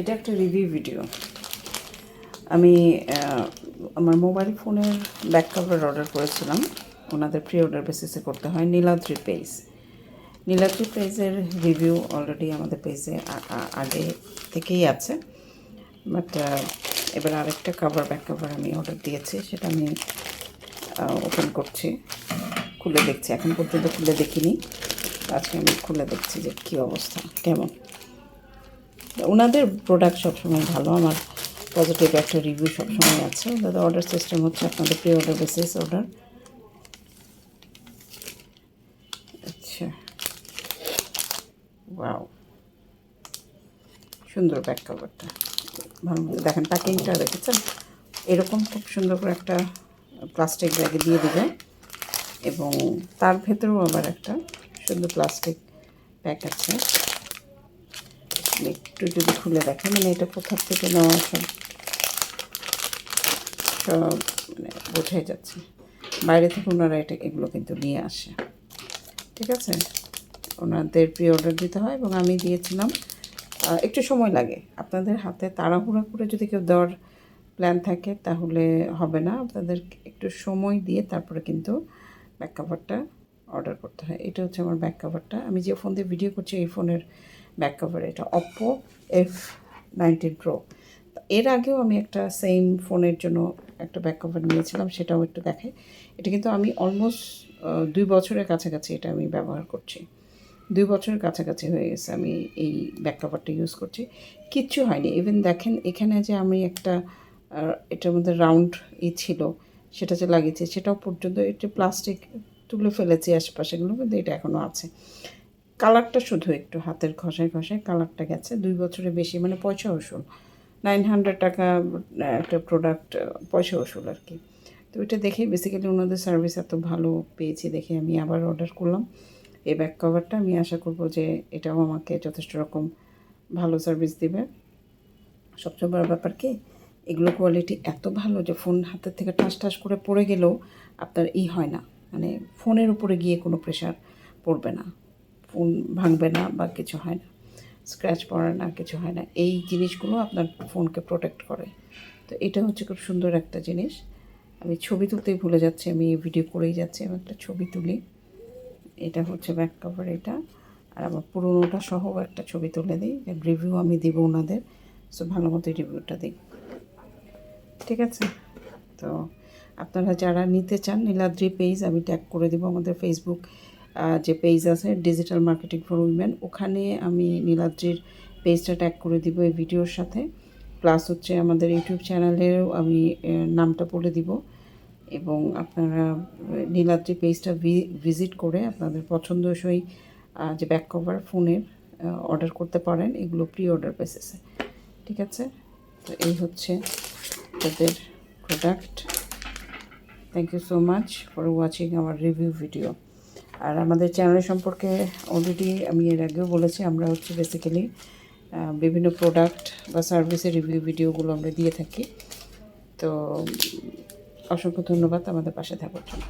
এটা একটা review video আমি আমার মোবাইল ফোনের ব্যাক কভার অর্ডার করেছিলাম। ওনাদের প্রি অর্ডার বেসিসে করতে হয় নীলাদ্রি পেজ নীলাদ্রি পেজের রিভিউ অলরেডি আমাদের পেজে আগে থেকেই আছে। বাট এবার আরেকটা কভার ব্যাক কভার আমি অর্ডার দিয়েছি, সেটা আমি ওপেন করছি। খুলে দেখছি, এখন পর্যন্ত খুলে দেখিনি। আজকে আমি খুলে দেখছি যে কী অবস্থা, কেমন? ওনাদের প্রোডাক্ট সবসময় ভালো। আমার পজিটিভ একটা রিভিউ সবসময় আছে। ওনাদের অর্ডার সিস্টেম হচ্ছে আপনাদের প্রি অর্ডার বেসিস অর্ডার আচ্ছা সুন্দর ব্যাক কভারটা ভালো মতো দেখেন প্যাকিংটা দেখেছেন? এরকম খুব সুন্দর করে একটা প্লাস্টিক ব্যাগে দিয়ে দিবে। এবং তার ভেতরেও আবার একটা সুন্দর প্লাস্টিক প্যাক আছে। একটু যদি খুলে দেখেন মানে এটা কোথার থেকে নেওয়া সব সব মানে বোঝাই যাচ্ছে। বাইরে থেকে ওনারা এটা, এগুলো কিন্তু নিয়ে আসে। ঠিক আছে? ওনাদের প্রি অর্ডার দিতে হয় এবং আমি দিয়েছিলাম। একটু সময় লাগে। আপনাদের হাতে তাড়াহুড়া করে যদি কেউ দেওয়ার প্ল্যান থাকে, তাহলে হবে না। আপনাদের একটু সময় দিয়ে তারপরে কিন্তু ব্যাক কভারটা অর্ডার করতে হয়। এটা হচ্ছে আমার ব্যাক কভারটা আমি যে ফোন দিয়ে ভিডিও করছি, এই ফোনের ব্যাক কভার এটা অপো এফ নাইনটিন প্রো এর আগেও আমি একটা সেম ফোনের জন্য একটা ব্যাক কভার নিয়েছিলাম, সেটাও একটু দেখে এটা কিন্তু আমি অলমোস্ট দুই বছরের কাছাকাছি এটা আমি ব্যবহার করছি। দুই বছরের কাছাকাছি হয়ে গেছে আমি এই ব্যাক কভারটা ইউজ করছি। কিচ্ছু হয়নি। ইভেন দেখেন, এখানে যে আমি একটা এটার মধ্যে রাউন্ড ই ছিল, সেটা যে লাগিয়েছি, সেটাও পর্যন্ত এটা প্লাস্টিক তুলে ফেলেছি আশেপাশেগুলো, কিন্তু এটা এখনও আছে। কালারটা শুধু একটু হাতের ঘষায় ঘষায় কালারটা গেছে। দুই বছরের বেশি মানে পয়সা ওসুল নাইন হান্ড্রেড টাকা একটা প্রোডাক্ট পয়সা ওসুল আর কি। তো এটা দেখে বেসিক্যালি ওনাদের সার্ভিস এত ভালো পেয়েছি দেখে আমি আবার অর্ডার করলাম। এই ব্যাক কভারটা আমি আশা করব যে এটাও আমাকে যথেষ্ট রকম ভালো সার্ভিস দেবে। সবচেয়ে বড় ব্যাপার কি, এগুলো কোয়ালিটি এত ভালো যে ফোন হাতের থেকে ঠাস ঠাস করে পড়ে গেলেও আপনার ই হয় না। মানে ফোনের উপরে গিয়ে কোনো প্রেশার পড়বে না। ফোন ভাঙবে না বা কিছু হয় না। স্ক্র্যাচ পড়ে না, কিছু হয় না। এই জিনিসগুলো আপনার ফোনকে প্রোটেক্ট করে। তো এটা হচ্ছে খুব সুন্দর একটা জিনিস। আমি ছবি তুলতেই ভুলে যাচ্ছি, আমি ভিডিও করেই যাচ্ছি, আমি একটা ছবি তুলি। এটা হচ্ছে ব্যাক কভার এটা। আর আমার পুরোনোটা সহ একটা ছবি তুলে দিই। রিভিউ আমি দিব ওনাদের। সো ভালো মতো রিভিউটা দিই। ঠিক আছে? তো আপনারা যারা নিতে চান, নীলাদ্রি পেজ আমি ট্যাগ করে দেবো আমাদের ফেসবুক যে পেজ আছে ডিজিটাল মার্কেটিং ফর উইমেন ওখানে আমি নীলাদ্রির পেজটা ট্যাগ করে দিব এই ভিডিওর সাথে। প্লাস হচ্ছে আমাদের ইউটিউব চ্যানেলেও আমি নামটা বলে দিব। এবং আপনারা নীলাদ্রি পেজটা ভিজিট করে আপনাদের পছন্দসই যে ব্যাক কভার ফোনের অর্ডার করতে পারেন, এগুলো প্রি অর্ডার বেসিসে ঠিক আছে? তো এই হচ্ছে তাদের product thank you so much for watching আমার রিভিউ ভিডিও আর আমাদের চ্যানেল সম্পর্কে অলরেডি আমি এর আগেও বলেছি, আমরা হচ্ছে বেসিক্যালি বিভিন্ন প্রোডাক্ট বা সার্ভিসের রিভিউ ভিডিওগুলো আমরা দিয়ে থাকি। তো, অসংখ্য ধন্যবাদ আমাদের পাশে থাকার জন্য।